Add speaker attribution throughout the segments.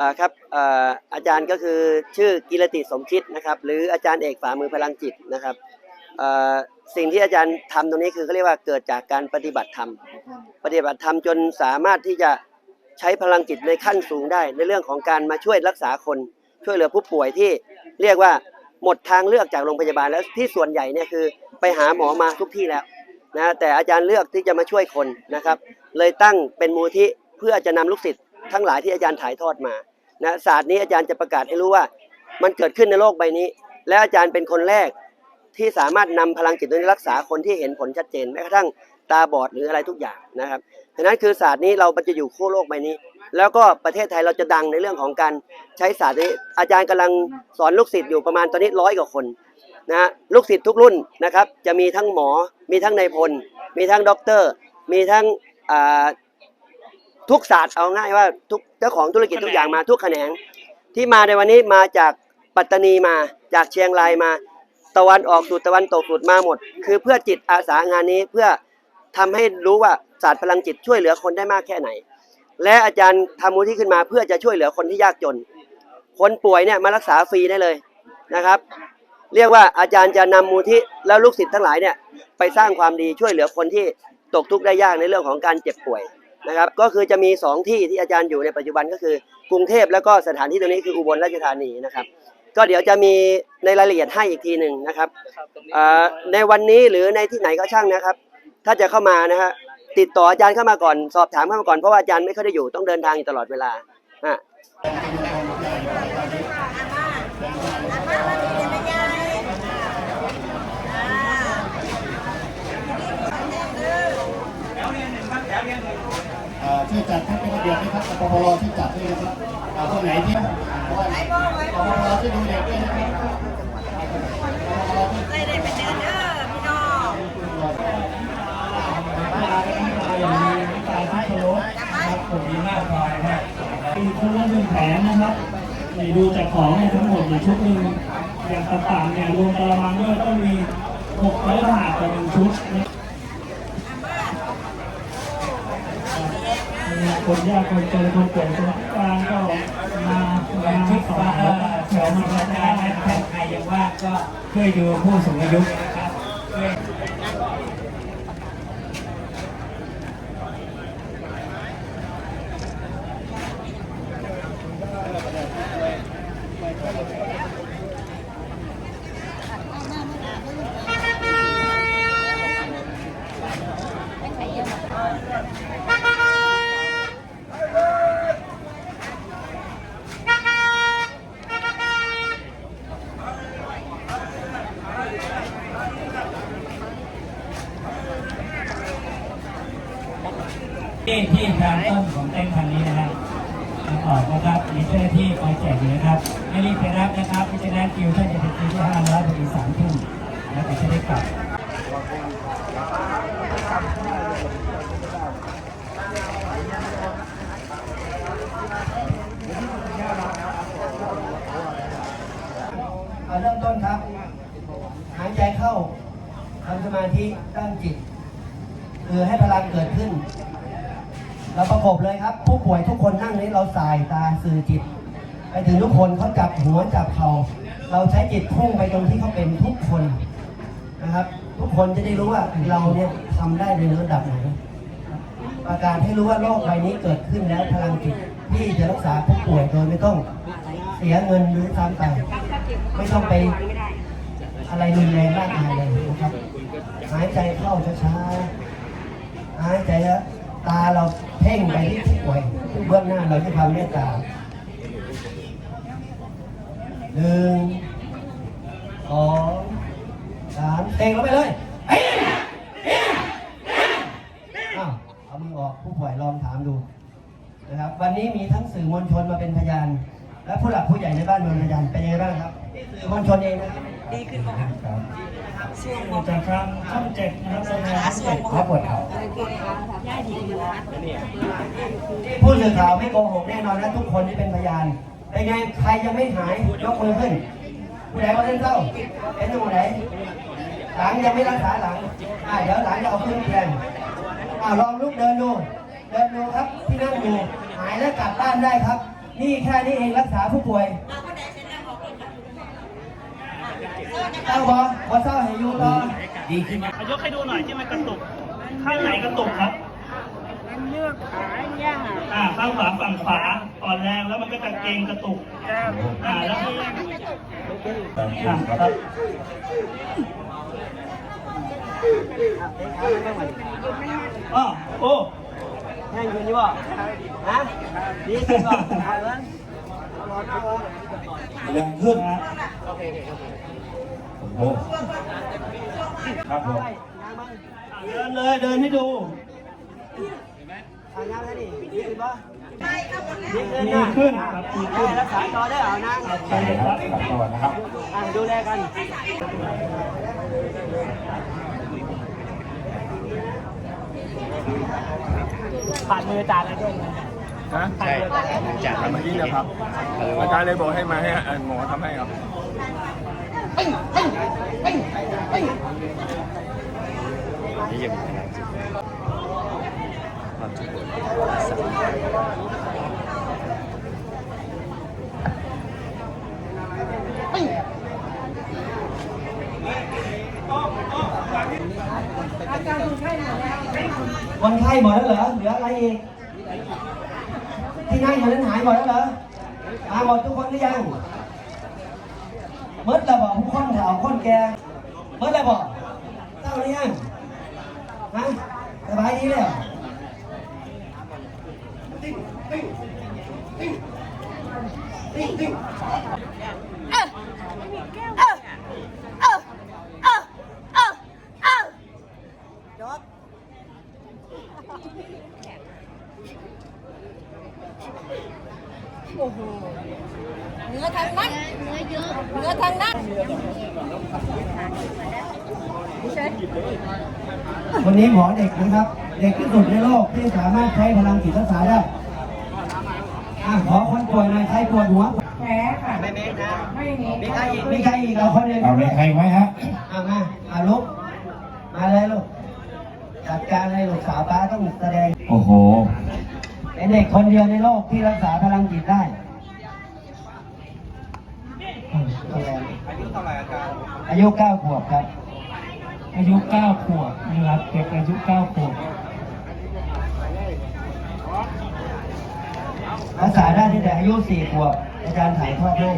Speaker 1: อ่าครับอ่าอาจารย์ก็คือชื่อกิรติสมคิดนะครับ หรืออาจารย์เอกฝ่ามือพลังจิตนะครับอ่าสิ่งที่อาจารย์ทำตรงนี้คือเขาเรียกว่าเกิดจากการปฏิบัติธรรม ปฏิบัติธรรมจนสามารถที่จะใช้พลังจิตในขั้นสูงได้ ในเรื่องของการมาช่วยรักษาคน ช่วยเหลือผู้ป่วยที่เรียกว่าหมดทางเลือกจากโรงพยาบาลแล้วที่ส่วนใหญ่เนี่ยคือไปหาหมอมาทุกที่แล้วนะแต่อาจารย์เลือกที่จะมาช่วยคนนะครับ เลยตั้งเป็นมูลที่เพื่อจะนำลูกศิษย์ทั้งหลายที่อาจารย์ถ่ายทอดมา นะศาสตร์นี้อาจารย์จะประกาศให้รู้ว่า มันเกิดขึ้นในโลกใบนี้ และอาจารย์เป็นคนแรกที่สามารถนำพลังจิตนี้รักษาคนที่เห็นผลชัดเจนแม้กระทั่งตาบอดหรืออะไรทุกอย่างนะครับดังนั้นคือศาสตร์นี้เราจะอยู่คู่โลกใบนี้ แล้วก็ประเทศไทยเราจะดังในเรื่องของการใช้ศาสตร์นี้อาจารย์กำลังสอนลูกศิษย์อยู่ประมาณตอนนี้ร้อยกว่าคนนะลูกศิษย์ทุกรุ่นนะครับ จะมีทั้งหมอ มีทั้งนายพล มีทั้งด็อกเตอร์ มีทั้ง ทุกศาสตร์เอาง่ายว่าทุกเจ้าของธุรกิจทุกอย่างมาทุกแขนง ที่มาในวันนี้มาจากปัตตานีมาจากเชียงรายมาตะวันออกสู่ตะวันตกสุดมาหมด คือเพื่อจิตอาสางานนี้เพื่อทำให้รู้ว่าศาสตร์พลังจิตช่วยเหลือคนได้มากแค่ไหน และอาจารย์ทำมูลที่ขึ้นมาเพื่อจะช่วยเหลือคนที่ยากจน คนป่วยเนี่ยมารักษาฟรีได้เลยนะครับ เรียกว่าอาจารย์จะนำมูลที่แล้วลูกศิษย์ทั้งหลายเนี่ยไปสร้างความดีช่วยเหลือคนที่ตกทุกข์ได้ยากในเรื่องของการเจ็บป่วย นะครับก็คือจะมีสองที่ที่อาจารย์อยู่ในปัจจุบันก็คือ กรุงเทพแล้วก็สถานที่ตรงนี้คืออุบลราชธานีนะครับ ก็เดี๋ยวจะมีในรายละเอียดให้อีกทีหนึ่งนะครับอ่าในวันนี้หรือในที่ไหนก็ช่างนะครับ ถ้าจะเข้ามานะฮะติดต่ออาจารย์เข้ามาก่อนสอบถามเข้ามาก่อนเพราะว่าอาจารย์ไม่ค่อยได้อยู่ต้องเดินทางอยู่ตลอดเวลาอะ
Speaker 2: เอ่อช่วยจัดให้เป็นระเบียบนะครับ ปปรที่จัดด้วยนะครับเอ่อคนไหนที่เพราะว่าปปรช่วยดูเด็กด้วยนะครับปปรที่
Speaker 3: ได้ได้ไปเดินเด้อพี่น้อง
Speaker 4: ดีมากพอนะครับมีคนละหนึ่งแผงนะครับนี่ดูจากของเนี่ยทั้งหมดอยู่ชุดหนึ่งอย่างต่างๆเนี่ยรวมกระมังด้วยต้องมีหกร้อยบาทต่อหนึ่งชุดนะเนี่ย คนยากคนจนคนป่วยคนพิการก็มามาชุดฟ้าแถวมาประจานนะครับใครยังว่าก็เพื่ออยู่ผู้สูงอายุนะครับช่วย ที่ที่ทางต้นของเต้นคันนี้นะครับจะออกนะครับมีเจ้าหน้าที่คอยแจกอยู่นะครับให้รีบไปรับนะครับเพราะฉะนั้นคิวท่านจะเป็นคิวที่ห้าร้อยพอดีสามทุ่มแล้วก็จะได้กลับ
Speaker 1: เอาเริ่มต้นครับ หายใจเข้าทำสมาธิตั้งจิต คือให้พลังเกิดขึ้น เราประกบเลยครับ ผู้ป่วยทุกคนนั่งนี้เราสายตาสื่อจิต ไปถึงทุกคนเขาจับหัวจับเข่าเราใช้จิตพุ่งไปตรงที่เขาเป็นทุกคนนะครับ ทุกคนจะได้รู้ว่าเราเนี่ยทำได้ในระดับไหนประกาศให้รู้ว่าโรคใบนี้เกิดขึ้นแล้วพลังจิตที่จะรักษาผู้ป่วยโดยไม่ต้องเสียเงินหรือซ้ำไปไม่ต้องไปอะไรรุนแรงร่างกายเลยนะครับ หายใจเข้าช้าๆหายใจแล้ว ตาเราเพ่งไปที่ผู้ป่วยเบื้องหน้าเราจะทำเมตตาหนึ่งสองสามเต่งลงไปเลยเอ้ยเอ้ยอ้าวเอามือออกผู้ป่วยลองถามดูนะครับ วันนี้มีทั้งสื่อมวลชนมาเป็นพยาน และผู้หลักผู้ใหญ่ในบ้านเมืองพยานเป็นยังไงบ้างครับนี่สื่อมวลชนเองนะครับ
Speaker 3: ดีขึ้นบ้างช่วง
Speaker 4: จากทางช่องเจ็ดนะครับรายงาน
Speaker 3: ขา
Speaker 4: ช่อง
Speaker 3: ส่ว
Speaker 4: เจ็
Speaker 3: น
Speaker 4: ด
Speaker 3: ครับปวดเข่าย่าดีขึ้นแล้ว
Speaker 1: ที่ผู้สื่อข่าวไม่โกหกแน่นอนนะทุกคนที่เป็นพยานเป็นไงใครยังไม่หายยกมือขึ้นผู้ใดก็เล่นเศร้าเป็นตรงไหนหลังยังไม่รักษาหลังอ่าเดี๋ยวหลังจะเอาขึ้นแทนอ่าลองลุกเดินดูเดินดูครับที่นั่งอยู่หายแล้วกลับบ้านได้ครับ นี่แค่นี้เองรักษาผู้ป่วย เศร้าบอพอเศร้าให้อยู่ต่อดีขึ้น
Speaker 4: ยกให้ดูหน่อยที่มันกระตุก ข้างไหนกระตุกครับ
Speaker 5: มันเลือกขาเนี่ย
Speaker 4: อ่าข้างขวาฝั่งขวาอ่อนแรงแล้วมันก็จะเกร็งกระตุกอ่าแล้วอ่าครับอ๋อโอ้
Speaker 6: แห้งขึ้นนี่บ่ฮะดีขึ้นบ่เอาเงิน
Speaker 7: แรงขึ้น
Speaker 4: นะ
Speaker 7: โอ้โหครับผม
Speaker 4: เดินเลยเดินให้ดู
Speaker 6: เอาน้ำแล้วนี่ดีขึ้นบ่ดีขึ้น
Speaker 4: ดี
Speaker 6: นะ
Speaker 4: ขึ้นครับดีขึ้น
Speaker 6: รักษาต่อได้เอานะ
Speaker 7: ใช่ครับกลับก่อนนะครับ
Speaker 6: อะดูแลกัน
Speaker 4: ผ่านมือจานแล้วด้วย
Speaker 8: ฮะใช่จากเมื่อกี้นะครับอาจารย์เลยบอกให้มาให้เอ่อหมอทำให้ครับ
Speaker 1: คนไข้หมดแล้วเหรอเหลืออะไรอีกที่นั่งอยู่นั้นหายหมดแล้ว เมื่อระบอกผู้คนแถวคนแก่เมื่อระบอกเจ้าหรือยังฮะสบายดีเลยเหรอ
Speaker 5: อ นื้อทางนั้นเนื้อเยอะเนื้อทางนั้น
Speaker 1: คนนี้หมอเด็กนะครับ เด็กที่สุดในโลกที่สามารถใช้พลังจิตรักษาได้อะขอคนป่วยหน่อยใครปวดหัว
Speaker 5: แผลค่ะ
Speaker 6: ไม่เมกนะ
Speaker 5: ไม่มี
Speaker 6: มีใครอีก
Speaker 1: มีใครอีกเอาคนหนึ่ง
Speaker 7: เอามีใครไหมฮะ
Speaker 1: เอามาเอาลุกมาเลยลูกจัดการเลยลูกสาวป้าต้องแสดง
Speaker 7: โอ้โห
Speaker 1: เป็นเด็กคนเดียวในโลกที่รักษาพลังจิตได้ อืมอายุเท่าไหร่อาจารย์อายุเก้าขวบครับ
Speaker 4: อายุเก้าขวบนะครับเด็กอายุเก้าขวบ
Speaker 1: รักษาได้ตั้งแต่อายุสี่ขวบอาจารย์ถ่ายทอดให้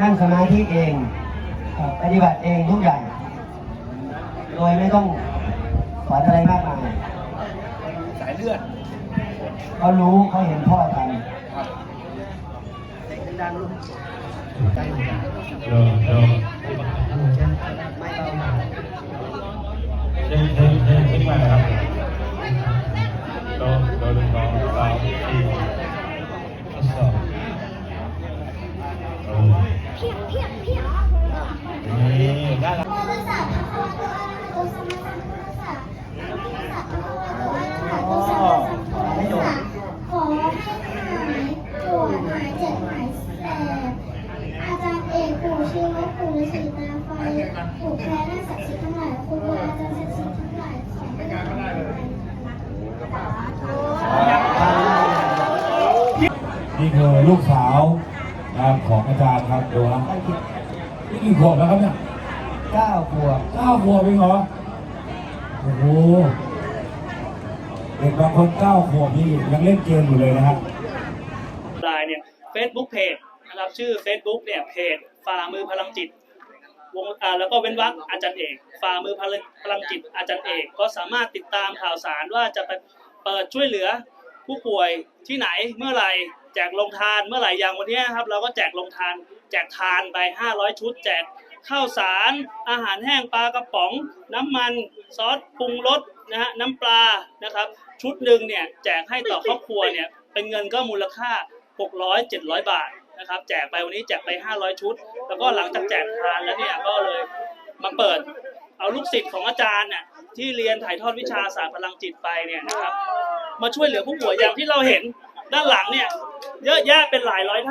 Speaker 1: นั่งสมาธิเองครับปฏิบัติเองทุกอย่าง โดยไม่ต้องสอนอะไรมากมาย
Speaker 8: สายเลือด
Speaker 1: เขารู้เขาเห็นพ่อทำ
Speaker 7: เดี๋ยว
Speaker 9: ฟปู่แพ้หน้าศักดิ์สิทธิ์ทั้งหลายครูบาอาจารย์ศักดิ์สิทธิ์ทั้งหลายขอให้ได้
Speaker 7: นี่คือลูกสาวนะครับของอาจารย์ครับดูนะนี่กี่ขวบแล้วครับเนี่ย
Speaker 1: เก้าขวบ
Speaker 7: เก้าขวบเองเหรอโอ้โหเด็กบางคนเก้าขวบนี่ยังเล่นเกมอยู่เลยนะฮะ
Speaker 4: ไลน์เนี่ย Facebook Page นะครับชื่อ Facebook เนี่ยเพจฝ่ามือพลังจิต วงอ่าแล้วก็เว้นวรรคอาจารย์เอกฝ่ามือพลังพลังจิตอาจารย์เอก ก็สามารถติดตามข่าวสารว่าจะไปเปิดช่วยเหลือผู้ป่วยที่ไหนเมื่อไหร่แจกลงทานเมื่อไหร่อย่างวันนี้ครับเราก็แจกลงทาน แจกทานไป 500 ชุด แจกข้าวสาร อาหารแห้งปลากระป๋อง น้ำมันซอสปรุงรสนะฮะน้ำปลานะครับ ชุดหนึ่งเนี่ยแจกให้ต่อครอบครัวเนี่ยเป็นเงินก็มูลค่า 600 700 บาท นะครับ แจกไปวันนี้แจกไป 500 ชุด แล้วก็หลังจากแจกทานแล้วเนี่ยก็เลยมาเปิดเอาลูกศิษย์ของอาจารย์น่ะที่เรียนถ่ายทอดวิชาศาสตร์พลังจิตไปเนี่ยนะครับ มาช่วยเหลือผู้ป่วยอย่างที่เราเห็นด้านหลังเนี่ยเยอะแยะเป็นหลายร้อยท่าน